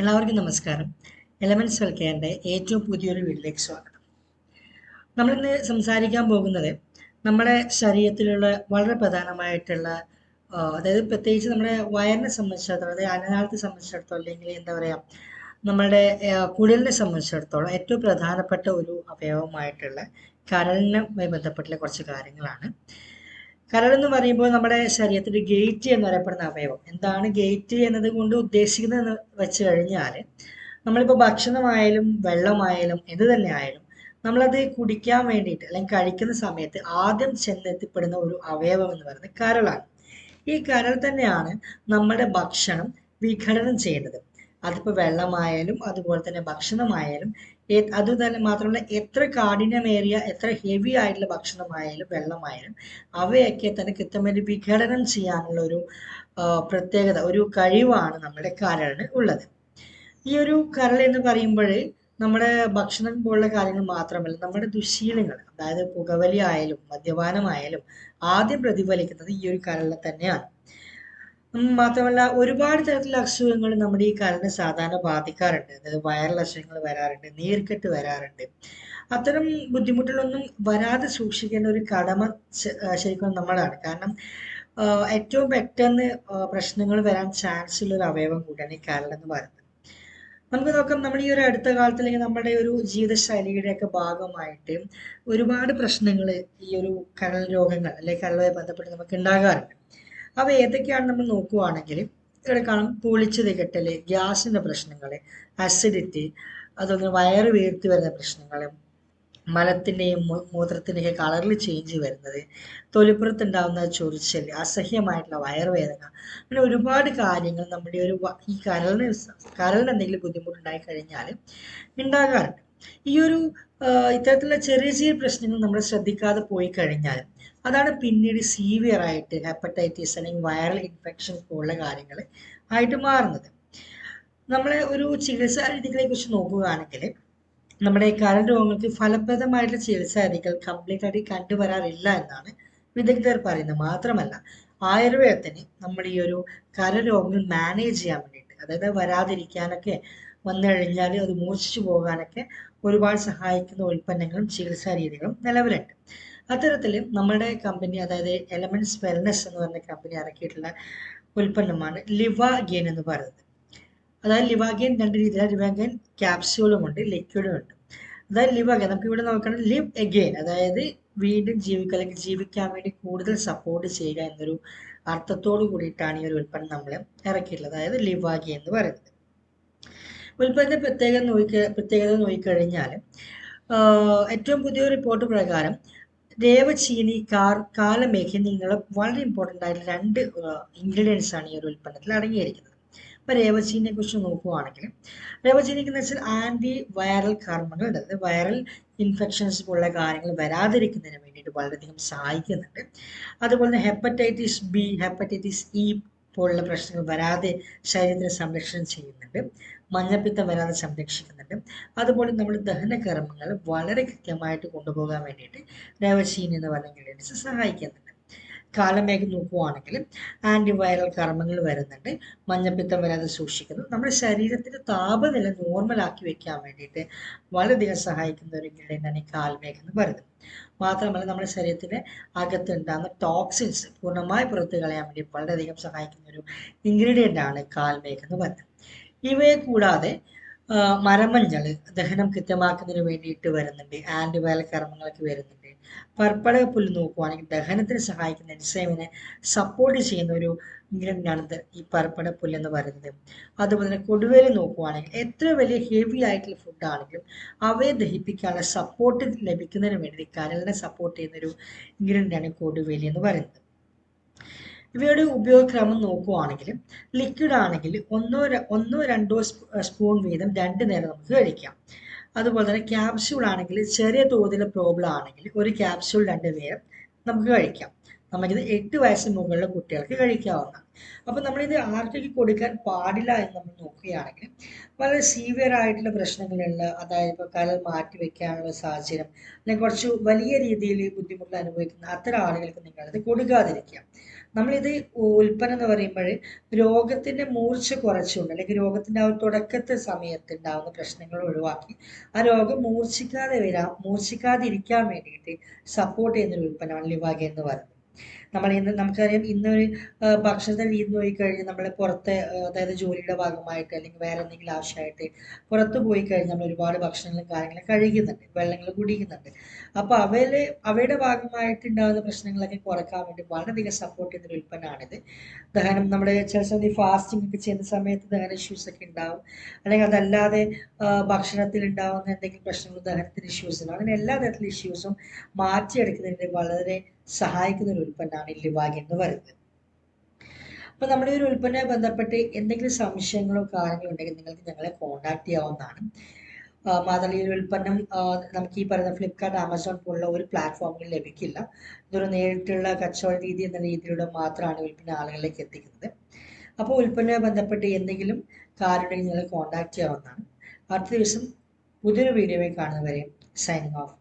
എല്ലാവർക്കും നമസ്കാരം. എലമെൻസ് വെൽക്കെയറിന്റെ ഏറ്റവും പുതിയൊരു വീട്ടിലേക്ക് സ്വാഗതം. നമ്മളിന്ന് സംസാരിക്കാൻ പോകുന്നത് നമ്മുടെ ശരീരത്തിലുള്ള വളരെ പ്രധാനമായിട്ടുള്ള അതായത് പ്രത്യേകിച്ച് നമ്മുടെ വയറിനെ സംബന്ധിച്ചിടത്തോളം അതായത് അനനാളത്തെ സംബന്ധിച്ചിടത്തോളം അല്ലെങ്കിൽ എന്താ പറയുക നമ്മുടെ കുടലിനെ സംബന്ധിച്ചിടത്തോളം ഏറ്റവും പ്രധാനപ്പെട്ട ഒരു അവയവമായിട്ടുള്ള കരളിനുമായി ബന്ധപ്പെട്ടുള്ള കുറച്ച് കാര്യങ്ങളാണ്. കരൾ എന്ന് പറയുമ്പോൾ നമ്മുടെ ശരീരത്തിന്റെ ഗേറ്റ് എന്ന് പറയപ്പെടുന്ന അവയവം. എന്താണ് ഗേറ്റ് എന്നത് കൊണ്ട് ഉദ്ദേശിക്കുന്നതെന്ന് വെച്ച് കഴിഞ്ഞാൽ നമ്മളിപ്പോൾ ഭക്ഷണമായാലും വെള്ളമായാലും എന്ത് തന്നെ ആയാലും നമ്മളത് കുടിക്കാൻ വേണ്ടിയിട്ട് അല്ലെങ്കിൽ കഴിക്കുന്ന സമയത്ത് ആദ്യം ചെന്നെത്തിപ്പെടുന്ന ഒരു അവയവം എന്ന് പറയുന്നത് കരളാണ്. ഈ കരൾ തന്നെയാണ് നമ്മുടെ ഭക്ഷണം വിഘടനം ചെയ്യുന്നത് അതിപ്പോൾ വെള്ളമായാലും അതുപോലെ തന്നെ ഭക്ഷണമായാലും അത് തന്നെ മാത്രമല്ല എത്ര കാഠിന്യമേറിയ എത്ര ഹെവി ആയിട്ടുള്ള ഭക്ഷണമായാലും വെള്ളമായാലും അവയൊക്കെ തന്നെ കൃത്യമായിട്ട് വിഘടനം ചെയ്യാനുള്ള ഒരു പ്രത്യേകത ഒരു കഴിവാണ് നമ്മുടെ കരളിന് ഉള്ളത്. ഈ ഒരു കരൾ എന്ന് പറയുമ്പോൾ നമ്മുടെ ഭക്ഷണം പോലുള്ള കാര്യങ്ങൾ മാത്രമല്ല നമ്മുടെ ദുശീലങ്ങൾ അതായത് പുകവലി ആയാലും മദ്യപാനമായാലും ആദ്യം പ്രതിഫലിക്കുന്നത് ഈ ഒരു കരളിൽ തന്നെയാണ്. മാത്രമല്ല ഒരുപാട് തരത്തിലുള്ള അസുഖങ്ങൾ നമ്മുടെ ഈ കാലത്ത് സാധാരണ ബാധിക്കാറുണ്ട്. അതായത് വൈറൽ അസുഖങ്ങൾ വരാറുണ്ട് നീർക്കെട്ട് വരാറുണ്ട്. അത്തരം ബുദ്ധിമുട്ടുകളൊന്നും വരാതെ സൂക്ഷിക്കേണ്ട ഒരു കടമ ശരിക്കും നമ്മളാണ്. കാരണം ഏറ്റവും പെട്ടെന്ന് പ്രശ്നങ്ങൾ വരാൻ ചാൻസ് ഉള്ള ഒരു അവയവം കൂടിയാണ് ഈ എന്ന് പറയുന്നത്. നമുക്ക് നോക്കാം നമ്മൾ ഈ ഒരു അടുത്ത കാലത്ത് അല്ലെങ്കിൽ നമ്മുടെ ഒരു ജീവിതശൈലിയുടെ ഒക്കെ ഭാഗമായിട്ട് ഒരുപാട് പ്രശ്നങ്ങൾ ഈ ഒരു കരൾ രോഗങ്ങൾ അല്ലെങ്കിൽ കരളുമായി ബന്ധപ്പെട്ട് നമുക്ക് ഉണ്ടാകാറുണ്ട്. അവ ഏതൊക്കെയാണ് നമ്മൾ നോക്കുവാണെങ്കിൽ ഇവിടെ കാണും പൊളിച്ചു തികട്ടൽ ഗ്യാസിന്റെ പ്രശ്നങ്ങൾ അസിഡിറ്റി അതുപോലെ വയറ് വീർത്തി വരുന്ന പ്രശ്നങ്ങൾ മലത്തിന്റെയും മൂ- മൂത്രത്തിന്റെയും കളറിൽ ചേഞ്ച് വരുന്നത് തൊലിപ്പുറത്തുണ്ടാവുന്ന ചൊറിച്ചൽ അസഹ്യമായിട്ടുള്ള വയറുവേദന അങ്ങനെ ഒരുപാട് കാര്യങ്ങൾ നമ്മുടെ ഒരു ഈ കരളിന് കരളിന് എന്തെങ്കിലും ബുദ്ധിമുട്ടുണ്ടായി കഴിഞ്ഞാൽ ഉണ്ടാകാറുണ്ട്. ഈ ഒരു ഇത്തരത്തിലുള്ള ചെറിയ ചെറിയ പ്രശ്നങ്ങൾ നമ്മൾ ശ്രദ്ധിക്കാതെ പോയി കഴിഞ്ഞാൽ അതാണ് പിന്നീട് സീവിയർ ആയിട്ട് ഹെപ്പറ്റൈറ്റിസ് അല്ലെങ്കിൽ വൈറൽ ഇൻഫെക്ഷൻ പോലുള്ള കാര്യങ്ങൾ ആയിട്ട് മാറുന്നത്. നമ്മളെ ഒരു ചികിത്സാ രീതികളെ കുറിച്ച് നോക്കുകയാണെങ്കിൽ നമ്മുടെ കരൾ രോഗങ്ങൾക്ക് ഫലപ്രദമായിട്ടുള്ള ചികിത്സാ രീതികൾ കംപ്ലീറ്റ് ആയിട്ട് കണ്ടുവരാറില്ല എന്നാണ് വിദഗ്ധർ പറയുന്നത്. മാത്രമല്ല ആയുർവേദത്തിന് നമ്മൾ ഈ ഒരു കരൾ രോഗങ്ങൾ മാനേജ് ചെയ്യാൻ വേണ്ടിയിട്ട് അതായത് വരാതിരിക്കാനൊക്കെ വന്നു കഴിഞ്ഞാൽ അത് മൂർച്ഛിച്ചു പോകാനൊക്കെ ഒരുപാട് സഹായിക്കുന്ന ഉൽപ്പന്നങ്ങളും ചികിത്സാ രീതികളും നിലവിലുണ്ട്. അത്തരത്തിൽ നമ്മുടെ കമ്പനി അതായത് എലമെന്റ്സ് വെൽനസ് എന്ന് പറഞ്ഞ കമ്പനി ഇറക്കിയിട്ടുള്ള ഉൽപ്പന്നമാണ് ലിവാഗെയിൻ എന്ന് പറയുന്നത്. അതായത് ലിവാഗെയിൻ രണ്ട് രീതിയിലാണ് ലിവാഗെയിൻ ക്യാപ്സ്യൂളും ഉണ്ട് ലിക്വിഡും ഉണ്ട്. അതായത് അഗൈൻ നമുക്ക് ഇവിടെ നോക്കണം. ലിവ് എഗെയിൻ അതായത് വീണ്ടും ജീവിക്കുക അല്ലെങ്കിൽ ജീവിക്കാൻ വേണ്ടി കൂടുതൽ സപ്പോർട്ട് ചെയ്യുക എന്നൊരു അർത്ഥത്തോട് കൂടിയിട്ടാണ് ഈ ഒരു ഉൽപ്പന്നം നമ്മൾ ഇറക്കിയിട്ടുള്ളത്. അതായത് ലിവാഗി എന്ന് പറയുന്നത്. ഉൽപ്പന്നത്തിന്റെ പ്രത്യേകത നോക്കി പ്രത്യേകത നോക്കിക്കഴിഞ്ഞാൽ ഏറ്റവും പുതിയ റിപ്പോർട്ട് പ്രകാരം രേവചീനി കാർ കാലമേഘ വളരെ ഇമ്പോർട്ടന്റ് ആയിട്ടുള്ള രണ്ട് ഇൻഗ്രീഡിയൻസ് ആണ് ഈ ഒരു ഉൽപ്പന്നത്തിൽ അടങ്ങിയിരിക്കുന്നത്. ഇപ്പം രേവചീനിയെ കുറിച്ച് നോക്കുകയാണെങ്കിൽ രേവചീനിക്ക് എന്ന് വെച്ചാൽ ആന്റി വൈറൽ കർമ്മങ്ങൾ ഉണ്ട് അതായത് വൈറൽ ഇൻഫെക്ഷൻസ് പോലുള്ള കാര്യങ്ങൾ വരാതിരിക്കുന്നതിന് വേണ്ടിയിട്ട് വളരെയധികം സഹായിക്കുന്നുണ്ട്. അതുപോലെ തന്നെ ഹെപ്പറ്റൈറ്റിസ് ബി ഹെപ്പറ്റൈറ്റിസ് ഇ പോലുള്ള പ്രശ്നങ്ങൾ വരാതെ ശരീരത്തിന് സംരക്ഷണം ചെയ്യുന്നുണ്ട്. മഞ്ഞപ്പിത്തം വരാതെ സംരക്ഷിക്കുന്നുണ്ട്. അതുപോലെ നമ്മൾ ദഹന കർമ്മങ്ങൾ വളരെ കൃത്യമായിട്ട് കൊണ്ടുപോകാൻ വേണ്ടിയിട്ട് രവശീൻ എന്ന് പറഞ്ഞ ഇൻഗ്രീഡിയൻസ് സഹായിക്കുന്നുണ്ട്. കാലമേഘം നോക്കുവാണെങ്കിൽ ആന്റിവൈറൽ കർമ്മങ്ങൾ വരുന്നുണ്ട്. മഞ്ഞപ്പിത്തം വരാതെ സൂക്ഷിക്കുന്നു. നമ്മുടെ ശരീരത്തിന്റെ താപനില നോർമൽ ആക്കി വെക്കാൻ വേണ്ടിയിട്ട് വളരെയധികം സഹായിക്കുന്ന ഒരു ഇൻഗ്രീഡിയന്റ് ആണ് ഈ കാൽമേഘം എന്ന് പറയുന്നത്. മാത്രമല്ല നമ്മുടെ ശരീരത്തിന് അകത്തുണ്ടാകുന്ന ടോക്സിൻസ് പൂർണമായി പുറത്തു കളയാൻ വേണ്ടി വളരെയധികം സഹായിക്കുന്ന ഒരു ഇൻഗ്രീഡിയന്റ് ആണ് എന്ന് പറയുന്നത്. ഇവയെ കൂടാതെ മരമഞ്ഞൾ ദഹനം കൃത്യമാക്കുന്നതിന് വേണ്ടിയിട്ട് വരുന്നുണ്ട്. ആന്റിവൈറൽ കർമ്മങ്ങളൊക്കെ വരുന്നുണ്ട്. പർപ്പട പുല്ല് നോക്കുവാണെങ്കിൽ ദഹനത്തിന് സഹായിക്കുന്ന എൻസൈമിനെ സപ്പോർട്ട് ചെയ്യുന്ന ഒരു ഇൻഗ്രീഡിയന്റ് ആണ് ഇത് ഈ പർപ്പട പുല്ല് എന്ന് പറയുന്നത്. അതുപോലെ തന്നെ കൊടുവേലി നോക്കുവാണെങ്കിൽ എത്ര വലിയ ഹെവി ആയിട്ടുള്ള ഫുഡ് ആണെങ്കിലും അവയെ ദഹിപ്പിക്കാനുള്ള സപ്പോർട്ട് ലഭിക്കുന്നതിന് വേണ്ടി കരളിനെ സപ്പോർട്ട് ചെയ്യുന്ന ഒരു ഇൻഗ്രീഡിയന്റ് ആണ് കൊടുവേലി എന്ന് പറയുന്നത്. ഇവയുടെ ഉപയോഗക്രമം നോക്കുവാണെങ്കിൽ ലിക്വിഡ് ആണെങ്കിൽ ഒന്നോ ഒന്നോ രണ്ടോ സ്പൂൺ വീതം രണ്ട് നേരം നമുക്ക് കഴിക്കാം. അതുപോലെ തന്നെ ക്യാപ്സ്യൂൾ ആണെങ്കിൽ ചെറിയ തോതിൽ പ്രോബ്ലം ആണെങ്കിൽ ഒരു ക്യാപ്സ്യൂൾ രണ്ട് നേരം നമുക്ക് കഴിക്കാം. നമുക്കിത് എട്ട് വയസ്സിന് മുകളിലെ കുട്ടികൾക്ക് കഴിക്കാവുന്നതാണ്. അപ്പം നമ്മളിത് ആർക്കൊക്കെ കൊടുക്കാൻ പാടില്ല എന്ന് നമ്മൾ നോക്കുകയാണെങ്കിൽ വളരെ സീവിയർ ആയിട്ടുള്ള പ്രശ്നങ്ങളുള്ള അതായത് ഇപ്പോൾ കരൾ മാറ്റി വെക്കാനുള്ള സാഹചര്യം അല്ലെങ്കിൽ കുറച്ച് വലിയ രീതിയിൽ ബുദ്ധിമുട്ട് അനുഭവിക്കുന്ന അത്തരം ആളുകൾക്ക് നിങ്ങളത് കൊടുക്കാതിരിക്കുക. നമ്മളിത് ഉൽപ്പന്നം എന്ന് പറയുമ്പോൾ രോഗത്തിന്റെ മൂർച്ച കുറച്ചുകൊണ്ട് അല്ലെങ്കിൽ രോഗത്തിന്റെ ആ ഒരു തുടക്കത്തെ സമയത്ത് ഉണ്ടാകുന്ന പ്രശ്നങ്ങൾ ഒഴിവാക്കി ആ രോഗം മൂർച്ഛിക്കാതെ വരാം മൂർച്ഛിക്കാതിരിക്കാൻ വേണ്ടിയിട്ട് സപ്പോർട്ട് ചെയ്യുന്ന ഒരു ഉൽപ്പന്നമാണ് ലിവാഗ എന്ന് പറയുന്നത്. നമ്മൾ ഇന്ന് നമുക്കറിയാം ഇന്നൊരു ഭക്ഷണത്തെ രീതി നോക്കിക്കഴിഞ്ഞാൽ നമ്മൾ പുറത്തെ അതായത് ജോലിയുടെ ഭാഗമായിട്ട് അല്ലെങ്കിൽ വേറെ എന്തെങ്കിലും ആവശ്യമായിട്ട് പുറത്ത് പോയി കഴിഞ്ഞാൽ നമ്മൾ ഒരുപാട് ഭക്ഷണങ്ങളും കാര്യങ്ങളും കഴിക്കുന്നുണ്ട് വെള്ളങ്ങൾ കുടിക്കുന്നുണ്ട്. അപ്പോൾ അവയിൽ അവയുടെ ഭാഗമായിട്ട് ഉണ്ടാകുന്ന പ്രശ്നങ്ങളൊക്കെ കുറയ്ക്കാൻ വേണ്ടി വളരെയധികം സപ്പോർട്ട് ചെയ്യുന്ന ഒരു ഉൽപ്പന്നമാണിത്. ദഹനം നമ്മുടെ ചില സമയത്ത് ഫാസ്റ്റിംഗ് ഒക്കെ ചെയ്യുന്ന സമയത്ത് ദഹന ഇഷ്യൂസ് ഒക്കെ ഉണ്ടാവും. അല്ലെങ്കിൽ അതല്ലാതെ ഭക്ഷണത്തിൽ ഉണ്ടാകുന്ന എന്തെങ്കിലും പ്രശ്നങ്ങൾ ദഹനത്തിന് ഇഷ്യൂസ് ഉണ്ടാവും. അങ്ങനെ എല്ലാ തരത്തിലുള്ള ഇഷ്യൂസും മാറ്റിയെടുക്കുന്നതിന് വളരെ സഹായിക്കുന്ന ഒരു ഉൽപ്പന്നമാണ് ലിവാഗ് എന്ന് പറയുന്നത്. അപ്പോൾ നമ്മുടെ ഒരു ഉൽപ്പന്നവുമായി ബന്ധപ്പെട്ട് എന്തെങ്കിലും സംശയങ്ങളോ കാര്യങ്ങളോ ഉണ്ടെങ്കിൽ നിങ്ങൾക്ക് ഞങ്ങളെ കോൺടാക്ട് ചെയ്യാവുന്നതാണ്. മാത്രമല്ല ഈ ഒരു ഉൽപ്പന്നം നമുക്ക് ഈ പറയുന്ന ഫ്ലിപ്കാർട്ട് ആമസോൺ പോലുള്ള ഒരു പ്ലാറ്റ്ഫോമിൽ ലഭിക്കില്ല. ഇതൊരു നേരിട്ടുള്ള കച്ചവട രീതി എന്ന രീതിയിലൂടെ മാത്രമാണ് ഉൽപ്പന്നം ആളുകളിലേക്ക് എത്തിക്കുന്നത്. അപ്പോൾ ഉൽപ്പന്നവുമായി ബന്ധപ്പെട്ട് എന്തെങ്കിലും കാര്യം ഉണ്ടെങ്കിൽ നിങ്ങൾ കോൺടാക്ട് ചെയ്യാവുന്നതാണ്. അടുത്ത ദിവസം പുതിയൊരു വീഡിയോയിൽ കാണുന്നവരെ സൈനിങ് ഓഫ്